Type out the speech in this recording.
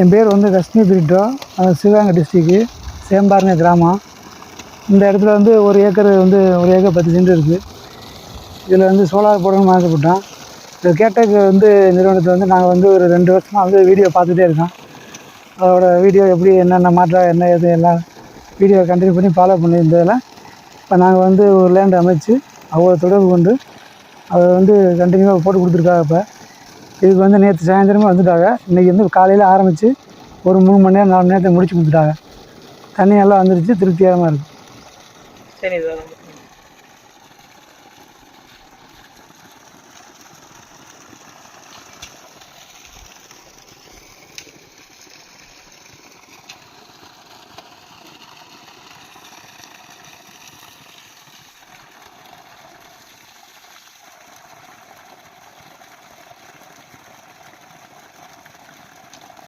என் பேர் வந்து ரஷ்மி பிரிட்டோ அது சிவகங்கை டிஸ்ட்ரிக்கு சேம்பாருங்க கிராமம். இந்த இடத்துல வந்து ஒரு ஏக்கர் வந்து ஒரு ஏக்கர் பத்து சென்ட் இருக்குது இதில் வந்து சோலார் போடணும்னு ஆசைப்பட்டோம். இந்த கேட்டக் வந்து நிறுவனத்தில் வந்து நாங்கள் வந்து ஒரு ரெண்டு வருஷமாக வந்து வீடியோ பார்த்துட்டே இருக்கோம். அதோட வீடியோ எப்படி என்னென்ன மாற்றம் என்ன எது எல்லாம் வீடியோ கண்டினியூ பண்ணி ஃபாலோ பண்ணியிருந்ததில் இப்போ நாங்கள் வந்து ஒரு லேண்ட் அமைச்சு அவ்வளோ தொடர்பு கொண்டு அதை வந்து கண்டினியூவாக போட்டு கொடுத்துருக்காங்க இப்போ. இதுக்கு வந்து நேற்று சாயந்தரமே வந்துட்டாங்க. இன்றைக்கி வந்து காலையில் ஆரம்பித்து ஒரு மூணு மணி நேரம் நாலு மணி நேரத்தை முடிச்சு கொடுத்துட்டாங்க. தண்ணி நல்லா வந்துருச்சு திருப்திகரமாக இருக்குது சரி